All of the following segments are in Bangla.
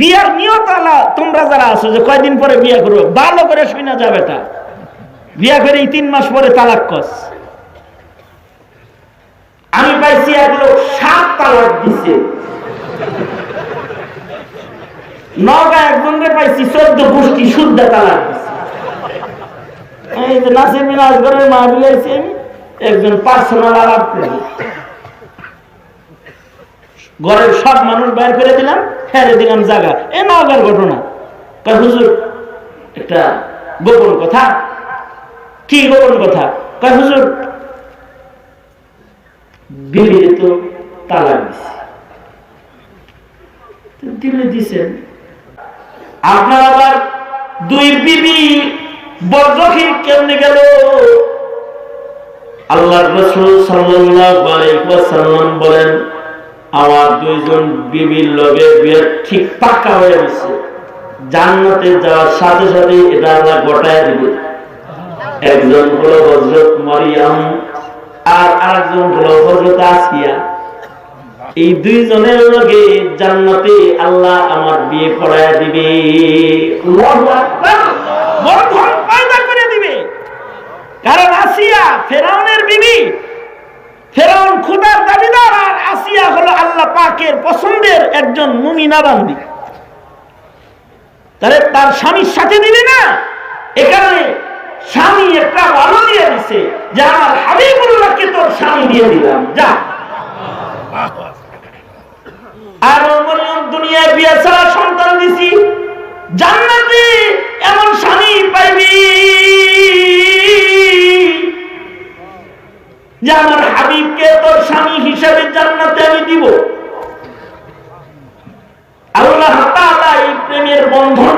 বিয়ার নিয়ত আলা, তোমরা যারা আছো যে কয়দিন পরে বিয়ে করবে? ভালো করে শুনে যাবে তা বিয়া করে তিন মাস পরে তালাক কস আমি পাইছি এক লোক সাত তালাক দিছে। নগা একজনকে পাইছি চোদ্দ গোষ্ঠী শুদ্ধ তালাক এই যে নাসির বিন আসগরের মা বিলাইছি আমি, একজন পার্সোনাল আলাপ করি। ঘরের সব মানুষ বাইর করে দিলাম ফেলে দিলাম জায়গা এ নগার ঘটনা। হুজুর, একটা গোপন কথা। কি গোপন কথা? হুজুর তো দিছে। দিলে দিছেন আপনার আবার দুই বিবি বজ্রখির কেমনে গেল? আল্লাহ রসুল ওয়াসাল্লাম বলেন আমার দুইজন বিবির লগে বিয়ে ঠিক পাক্কা হয়ে গেছে। জান্নাতে যাওয়ার সাথে সাথে এটা আল্লাহ গোটায় দিবে। একজন হলো হজরত মারিয়াম আর আরেকজন হলো হজরত আসিয়া। এই দুইজনের লগে জান্নাতে আল্লাহ আমার বিয়ে পড়ায় দিবে। কারণ আসিয়া ফেরাউনের বিবি, ফেরাউন খুদার দাবিদার আর পাকের পছন্দের একজন মুমিনা বান্দি তাহলে তার স্বামীর সাথে দিবে না? এ কারণে স্বামী একটা ভালো দিয়ে দিছে যে, আমার হাবিবুল্লাহকে তোর স্বামী দিয়ে দিলাম, যা। আর দুনিয়ায় বিয়ে ছাড়া সন্তান দিছি। জান্নাতে এমন স্বামী পাইবি যে, আমার হাবিবকে তোর স্বামী হিসাবে জান্নাতে আমি দিব আল্লাহ তাআলা এই প্রেমের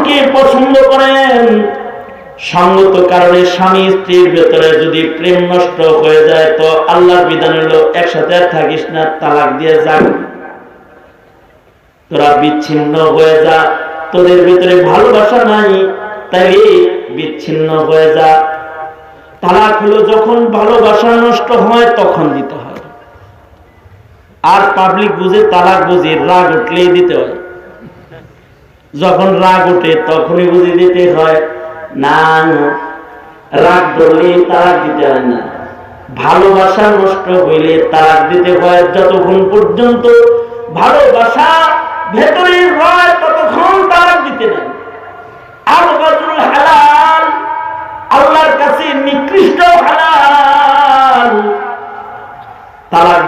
বন্ধনকে পছন্দ করেন। সঙ্গত কারণে স্বামী স্ত্রীর ভেতরে যদি প্রেম নষ্ট হয়ে যায়, তো আল্লাহর বিধান হলো, একসাথে আর থাকিস না, তালাক দিয়ে যাক তোরা বিচ্ছিন্ন হয়ে যা। তোদের ভিতরে ভালোবাসা নাই তাই বিচ্ছিন্ন হয়ে যা। তালাক হলো, যখন ভালোবাসা নষ্ট হয়, তখন দিতে হয়। আর পাবলিক বুঝে তালাক বুঝে রাগ উঠলেই দিতে হয়। যখন রাগ ওঠে, তখনই বুঝে দিতে হয়, না রাগ ধরলে তারাক দিতে হয় না। ভালোবাসা নষ্ট হইলে তারাক দিতে হয় যতক্ষণ পর্যন্ত ভালোবাসা ভেতরে রয় ততক্ষণ তারাক দিতে নেই।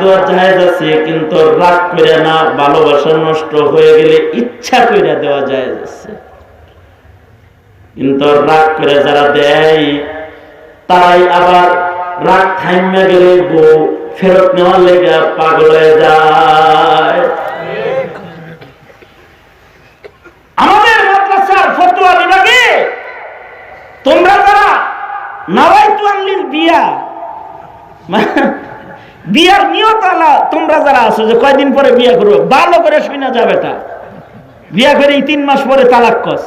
দেওয়া জায়েজ আছে কিন্তু রাগ করে না, ভালোবাসা নষ্ট হয়ে গেলে ইচ্ছা করে দেওয়া জায়েজ আছে কিন্তু রাগ করে যারা দেয়, তারাই আবার রাগ থাইমে গেলে বউ ফেরত নেওয়ার লেগে পাগল হয়ে যায়। আমাদের মাদ্রাসার ফতোয়া বিভাগে তোমরা যারা আনলিল বিয়া বিয়ার নিয়ত আলা, তোমরা যারা আছো যে কয়দিন পরে বিয়া করবে? ভালো করে শুনে যাবে তা বিয়া করে তিন মাস পরে তালাক কস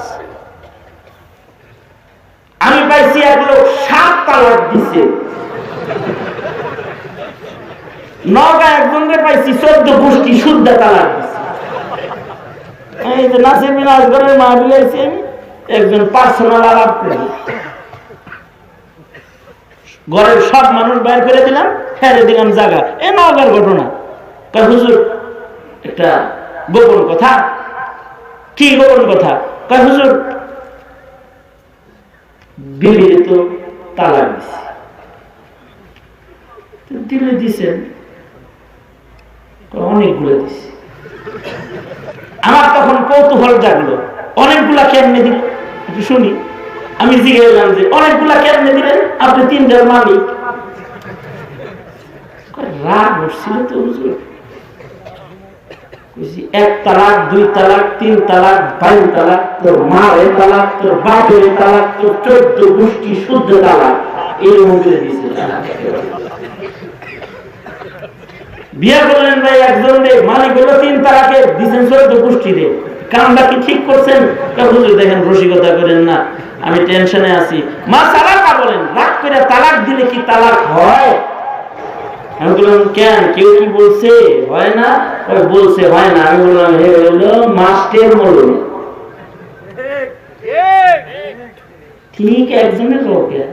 আমি পাইছি এক লোক সাত তালাক দিছে। নগা পাইছি চোদ্দ গোষ্ঠী শুদ্ধ তালাক এই যে নাসির আসগরের মা বিলাইছি আমি, একজন পার্সোনাল আলাপ করি। ঘরের সব মানুষ বাইর করে দিলাম। ফেলে দিলাম জায়গা এ নগার ঘটনা। হুজুর, একটা গোপন কথা। কি গোপন কথা? হুজুর বিবির তো তালাক দিছে। দিলে দিছেন অনেকগুলো দিছে। আমার তখন কৌতূহল জাগলো। অনেকগুলা কেমনে দিল? একটু শুনি। আমি জিজ্ঞাসা যে, অনেকগুলা কেমনে দিলেন আপনি তিনটার মালিক। রাগ উঠছিল তো হুজুর। এক তালাক, দুই তালাক, তিন তালাক তালাক, তোর তালাক, তোর বাপের তালাক, তোর চোদ্দ গোষ্ঠী শুদ্ধ তালাক। এরকম করে দিয়েছে। বিয়ে করলেন ভাই একজন হলো তিন তালাকে চোদ্দ গোষ্ঠী রে। কামটা কি ঠিক করছেন? হুজুর দেখেন, রসিকতা করেন না। আমি টেনশনে আছি। মা তালাকা বলেন, রাগ করে তালাক দিলে কি তালাক হয়? আমি বললাম কেন? কেউ কি বলছে? হয় না? বলছে হয় না। আমি বললাম হে হলো মাস্টের মরণ। ঠিক। একজনের লোকের